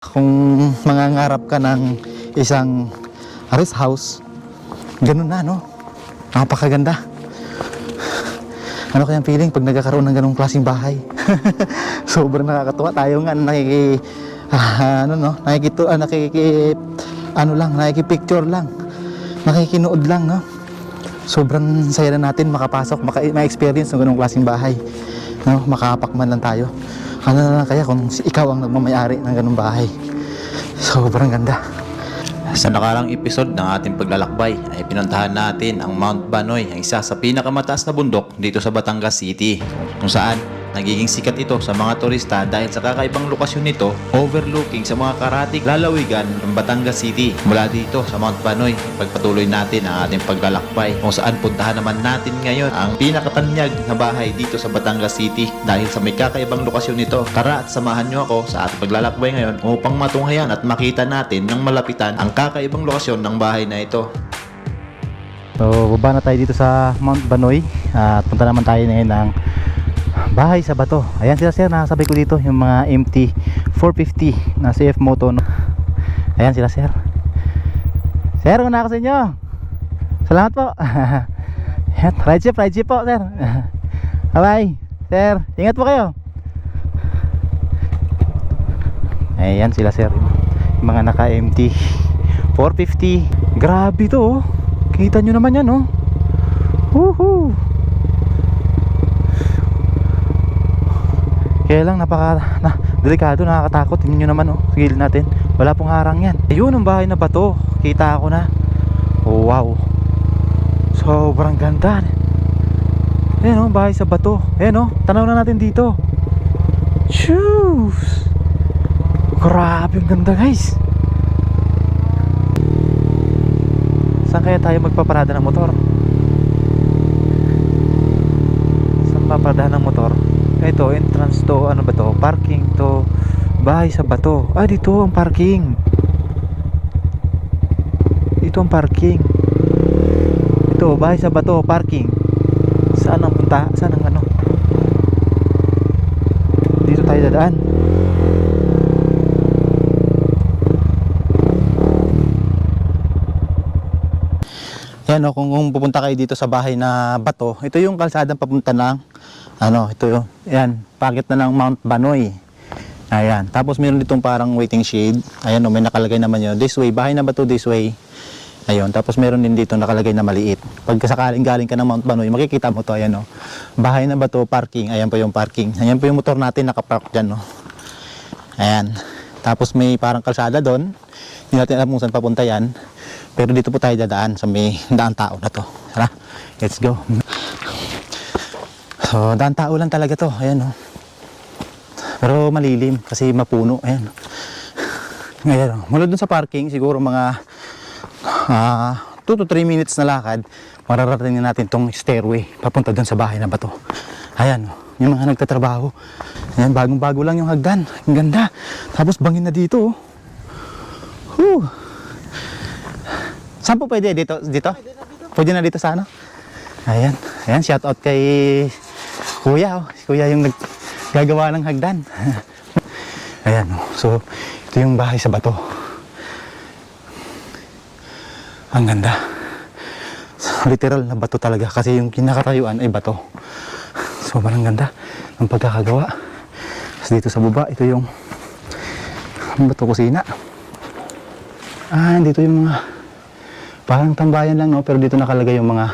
Kung mangangarap ka ng isang rest house, ganun na, no? Napakaganda. Ano kayang feeling pag nagkakaroon ng ganung klaseng bahay? Sobrang nakakatuwa. Tayo nga nakiki... ah, ano no? Nakikito, ah, nakiki... Ano lang, nakikipicture lang. Nakikinood lang, no? Sobrang saya na natin makapasok, maka, ma-experience ng ganung klaseng bahay. No? Makapak man lang tayo. Ano na lang kaya kung ikaw ang nagmamayari ng ganung bahay. Sobrang ganda. Sa nakarang episode ng ating paglalakbay ay pinuntahan natin ang Mount Banoy, ang isa sa pinakamataas na bundok dito sa Batangas City. Kung saan nagiging sikat ito sa mga turista dahil sa kakaibang lokasyon nito overlooking sa mga karatig lalawigan ng Batangas City. Mula dito sa Mount Banoy, pagpatuloy natin ang ating paglalakbay kung saan puntahan naman natin ngayon ang pinakatanyag na bahay dito sa Batangas City dahil sa may kakaibang lokasyon nito. Tara at samahan nyo ako sa ating paglalakbay ngayon upang matunghayan at makita natin ng malapitan ang kakaibang lokasyon ng bahay na ito. So, baba na tayo dito sa Mount Banoy at punta naman tayo ngayon ng bahay sa bato. Ayan sila sir, nakasabay ko dito yung mga MT 450 na CF Moto. No? Ayan sila sir. Sir, una ako sa inyo. Salamat po. Ride jeep, ride jeep po sir. Bye-bye. Sir, ingat po kayo. Ayan sila sir. Yung mga naka MT 450. Grabe to oh. Kita nyo naman yan oh. Woohoo. Kaya lang napaka na, delikado, nakakatakot. Tingnan nyo naman oh, gilid natin. Wala pong harang yan. Ayun ang bahay na bato. Kita ko na. Oh, wow. Sobrang ganda. Ayan oh, bahay sa bato. Ayan oh, tanaw na natin dito. Shoes. Grabe ang ganda guys. Saan kaya tayo magpaparada ng motor? Saan paparadahan ng motor? Ito, entrance to, ano ba to? Parking to, bahay sa bato. Ah, dito ang parking. Dito ang parking. Ito, bahay sa bato, parking. Saan ang punta? Saan ang ano? Dito tayo dadaan. Yan o, kung, kung pupunta kayo dito sa bahay na bato, ito yung kalsadang papunta ng, ano, ito yung, yan, pagit na ng Mount Banoy. Ayan, tapos meron ditong parang waiting shade. Ayan o, may nakalagay naman yun. This way, bahay na bato this way. Ayun, tapos meron din dito nakalagay na maliit. Pag sakaling galing ka ng Mount Banoy, makikita mo to, ayan o. Bahay na bato, parking. Ayan po yung parking. Ayan po yung motor natin nakapark dyan o. Ayan. Tapos may parang kalsada doon. Hindi natin alam kung saan papunta yan. Pero dito po tayo dadaan sa may daan tao na to. Tara, let's go. So, daan tao lang talaga to. Ayan oh. Pero malilim kasi mapuno. Ayan. Ayan oh. Mula dun sa parking, siguro mga 2 to 3 minutes na lakad, mararating na natin tong stairway papunta dun sa bahay na bato. Ayan oh. Yung mga nagtatrabaho. Ayan, bagong-bago lang yung hagdan. Ang ganda. Tapos bangin na dito oh. Whew. Saan po pwede? Dito? Dito? Pwede na dito sa ano? Ayan. Ayan, shout out kay Kuya. Oh. Kuya yung naggagawa ng hagdan. Ayan. Oh. So, ito yung bahay sa bato. Ang ganda. Literal na bato talaga kasi yung kinakatayuan ay bato. Sobrang ganda ng pagkakagawa. Tapos dito sa baba, ito yung bato kusina. Ah, dito yung mga parang tambayan lang no, pero dito nakalagay yung mga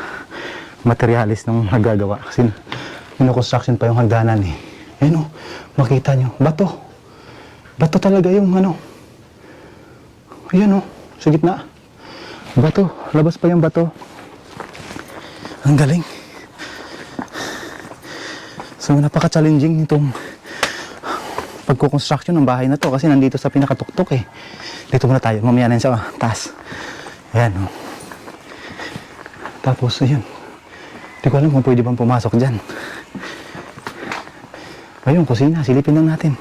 materialis ng nagagawa kasi construction pa yung hagdanan eh. Ayun oh, makita nyo, bato. Bato talaga yung ano. Ayan oh, sa gitna. Bato, labas pa yung bato. Ang galing. So napaka-challenging itong pagko-construction ng bahay na to kasi nandito sa pinakatuktok eh. Dito muna tayo, mamaya na sa taas. Ayan oh. Tapos ayun. Hindi ko alam kung pwede bang pumasok dyan. Ayun, kusina. Silipin lang natin.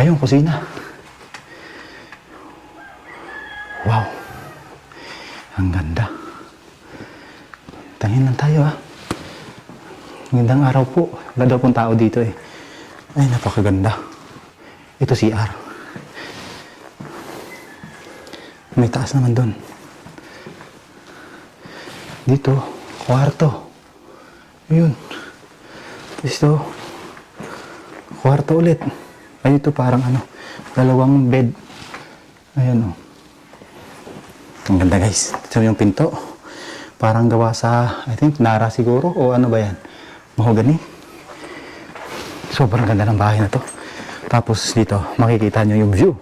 Ayun, kusina. Wow. Ang ganda. Tangin lang tayo ah. Magandang araw po. Wala daw pong tao dito eh. Ay, napakaganda. Ito CR. May taas naman doon. Dito, kwarto. Ayun. Tapos ito, kwarto ulit. Ay, ito parang ano, dalawang bed. Ayan o. Ang ganda guys. Ito yung pinto. Parang gawa sa, I think, Nara siguro. O ano ba yan? Mahogany. Sobrang ganda ng bahay na to. Tapos dito, makikita nyo yung view.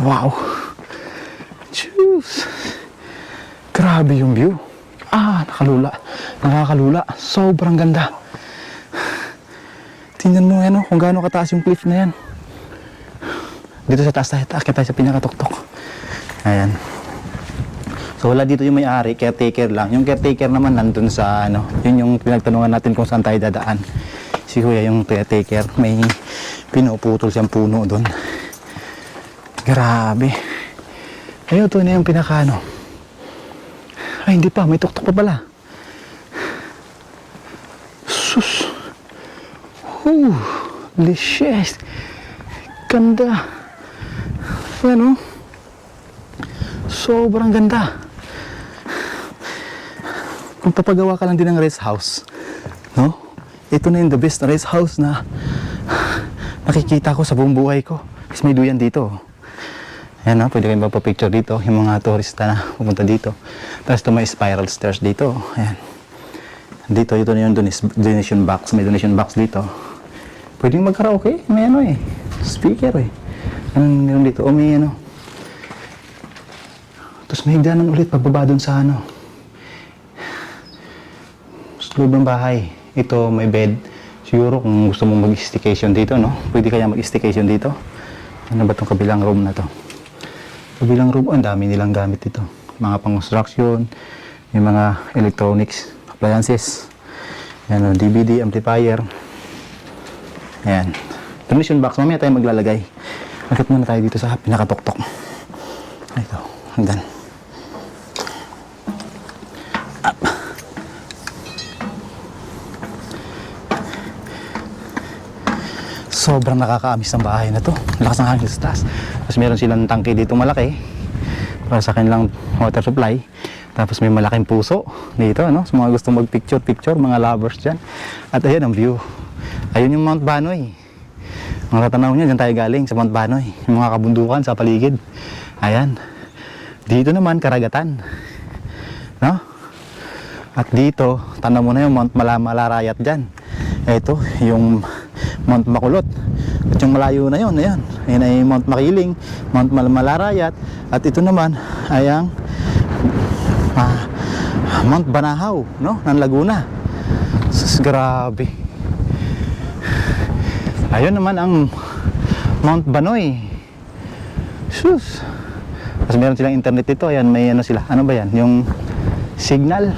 Wow! Jeez! Grabe yung view. Ah, nakalula. Nakakalula. Sobrang ganda. Tingnan mo yan oh, kung gaano kataas yung cliff na yan. Dito sa taas tayo, taakit tayo sa pinakatuktok. Ayan. So wala dito yung may-ari, caretaker lang. Yung caretaker naman nandun sa ano, yun yung pinagtanungan natin kung saan tayo dadaan. Si kuya yung caretaker, may pinuputol siyang puno doon. Grabe. Ayun, ito na yung pinaka ano. Ay, hindi pa, may tuktok pa pala. Sus. Holy shit. Ganda. Ano? Sobrang ganda. Kung papagawa ka lang din ng rest house, no? Ito na yung the best rest house na nakikita ko sa buong buhay ko. Kasi may duyan dito. Ayan na, pwede kayong magpa-picture dito. Yung mga turista na pumunta dito. Tapos ito may spiral stairs dito. Ayan. Dito, ito na yung donation box. May donation box dito. Pwedeng mag-karaoke. May ano eh. Speaker eh. Anong meron dito? O may ano. Tapos may higdanan ulit pababa dun sa ano. Sa loob ng bahay. Ito, may bed. Siguro kung gusto mong mag-staycation dito, no? Pwede kaya mag-staycation dito. Ano ba itong kabilang room na to? Kabilang room, oh, ang dami nilang gamit dito. Mga pang-construction, may mga electronics, appliances. Yan, oh, DVD, amplifier. Ayan. Donation box, mamaya tayo maglalagay. Agad muna tayo dito sa pinakatuktok. Ito, hanggang. Sobrang nakakaamis ng bahay na to. Lakas ng hangin sa taas. Tapos meron silang tangke dito malaki para sa kanilang water supply. Tapos may malaking puso dito, ano? Sa mga gusto mag-picture-picture, mga lovers dyan. At ayan ang view. Ayun yung Mount Banoy. Mga tatanaw niya, dyan tayo galing sa Mount Banoy. Yung mga kabundukan sa paligid. Ayan. Dito naman, karagatan. No? At dito, tanaw mo na yung Mount Malamalarayat dyan. Ito, yung Mount Makulot. At yung malayo na yun, ayan. Ayan ay Mount Makiling, Mount Malamalarayat. At ito naman ay ang ah, Mount Banahaw, no? Ng Laguna. Sus, grabe. Ayun naman ang Mount Banoy. Sus. Tapos meron silang internet dito. Ayan, may ano sila. Ano ba yan? Yung signal.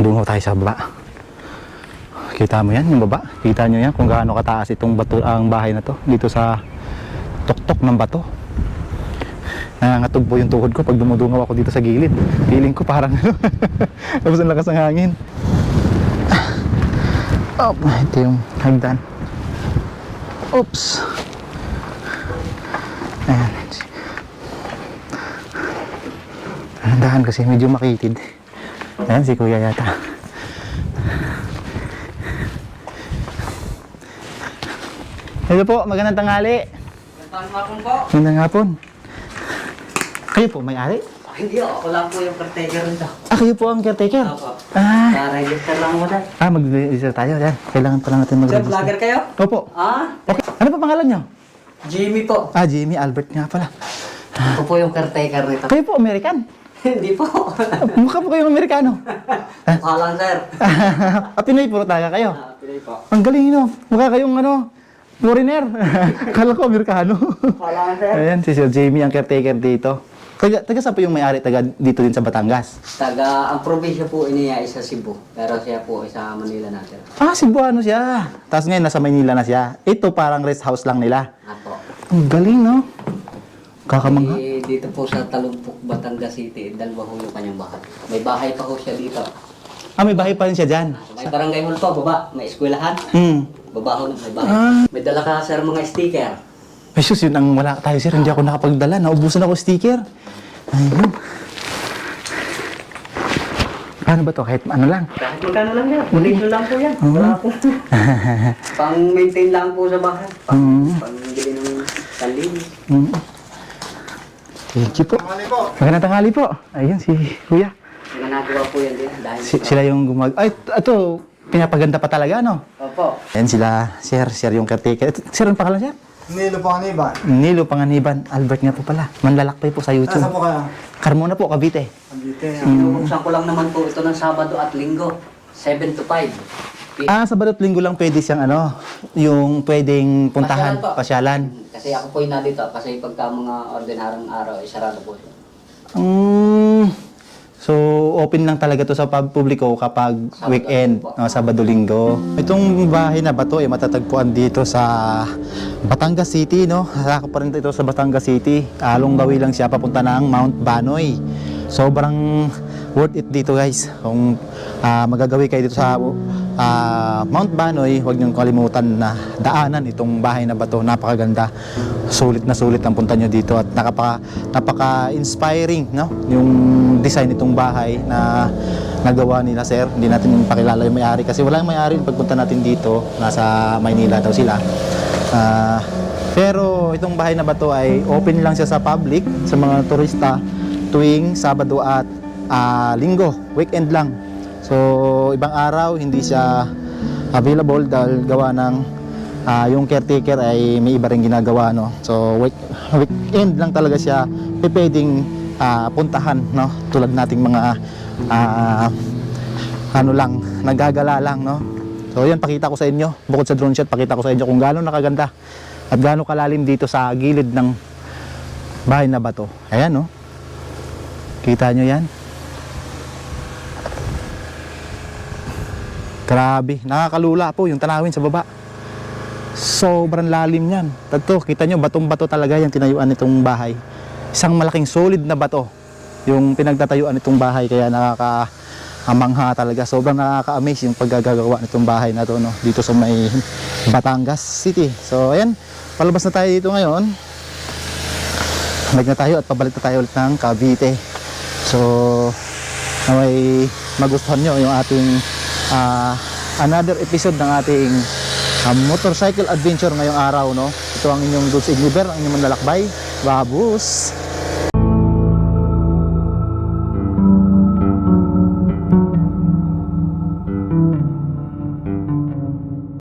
Doon tayo sa baba. Kita mo yan, yung baba. Kita nyo yan kung gaano kataas itong bato, ang bahay na to. Dito sa tuktok ng bato. Nangangatog yung tuhod ko pag dumudungaw ako dito sa gilid. Feeling ko parang ano. Tapos ang lakas ng hangin. Oh, ito yung hagdan. Oops. Ayan. Dahan kasi medyo makitid. Ayan, si kuya yata. Hello po, magandang tanghali. Magandang po. Magandang hapon. Kayo po, may-ari? Hindi, ako lang po yung caretaker nito. Ah, kayo po ang caretaker? Opo. Ah, Na-register lang mo dahil. ah mag-register tayo. Yan. Kailangan pala natin Sir, mag-register. vlogger kayo? Opo. Ah, Okay. Ano pa pangalan nyo? Jimmy po. Ah, Jimmy Albert nga pala. Ako po yung caretaker nito. Kayo po, American. Hindi po. Mukha po kayong Amerikano. Mukha lang, sir. ah, Pinoy puro talaga kayo. Ah, Pinoy po. Ang galing no. Mukha kayong ano, foreigner. Kala ko Amerikano. Sir. Ayan, si Sir Jamie ang caretaker dito. Taga, taga saan po yung may-ari? Taga dito din sa Batangas. Taga, ang probinsya po niya ay sa Cebu. Pero siya po ay sa Manila natin. Ah, Cebuano siya. Tapos ngayon nasa Maynila na siya. Ito parang rest house lang nila. Ako. Ang galing no. Kakamangha. Eh, dito po sa Talumpok, Batangas City, dalawa ho yung kanyang bahay. May bahay pa ho siya dito. Ah, may bahay pa rin siya dyan. May barangay hall po, baba. May eskwelahan. Hmm. Baba ho, may bahay. Ah. May dala ka, sir, mga sticker. Ay, sus, yun ang wala tayo, sir. Hindi ako nakapagdala. Naubusan ako sticker. Ayun. Paano ba to? Kahit ano lang. Kahit magkano lang yan. Ulit lang po yan. Wala po. Pang-maintain lang po sa bahay. Pang, Mm. pang-bili ng salinis. Mm. Thank you po. Magandang tanghali po. Ayun, si Kuya. Ginagawa po yan din. Dahil Si- sila yung gumag... Ay, ito, pinapaganda pa talaga, no? Opo. Ayan sila, sir. Sir yung caretaker. Ito, Sir, ang pangalan, sir? Nilo Panganiban. Nilo Panganiban. Albert nga po pala. Manlalakbay po sa YouTube. Nasa po kayo? Carmona po, Cavite. Ambite. Pinubuksan ko lang naman po ito ng Sabado at Linggo. 7 to 5. Ah, sa balot linggo lang pwede siyang ano, yung pwedeng puntahan, Pasyalan po. pasyalan. Kasi ako po yung nandito. Kasi pagka mga ordinarong araw, isarado po siya. Mm, so, open lang talaga to sa pub- publiko kapag Sabado weekend, no, Sabado, Linggo. Itong bahay na bato ay matatagpuan dito sa Batangas City, no? Sakop pa rin ito sa Batangas City. Along gawi lang siya papunta ng Mount Banoy. Sobrang worth it dito, guys. Kung ah, magagawi kayo dito sa ah, Mount Banoy, huwag niyong kalimutan na daanan itong bahay na bato. Napakaganda. Sulit na sulit ang punta niyo dito at nakapa, napaka-inspiring, no? Yung design nitong bahay na nagawa nila, sir. Hindi natin pakilala yung may-ari kasi wala yung may-ari pagpunta natin dito. Nasa Maynila daw sila. Ah, pero itong bahay na bato ay open lang siya sa public, sa mga turista tuwing Sabado at ah, Linggo, weekend lang. So, ibang araw hindi siya available dahil gawa ng ah, yung caretaker ay may iba rin ginagawa no. So, week, weekend lang talaga siya pwedeng ah, puntahan no. Tulad nating mga ah, ano lang, nagagala lang no. So, yan pakita ko sa inyo. Bukod sa drone shot, pakita ko sa inyo kung gaano nakaganda at gaano kalalim dito sa gilid ng bahay na bato. Ayan no. Kita nyo yan? Grabe, nakakalula po yung tanawin sa baba. Sobrang lalim yan. Tato, kita nyo, batong-bato talaga yung tinayuan nitong bahay. Isang malaking solid na bato yung pinagtatayuan nitong bahay kaya nakakaamangha talaga. Sobrang nakaka-amaze yung paggagawa nitong bahay na to no, dito sa may Batangas City. So ayan, palabas na tayo dito ngayon. Balik na tayo at pabalik na tayo ulit ng Cavite. So, naway magustuhan nyo yung ating ah, another episode ng ating ah, motorcycle adventure ngayong araw. No? Ito ang inyong Goods Igniver, ang inyong manlalakbay. Babus!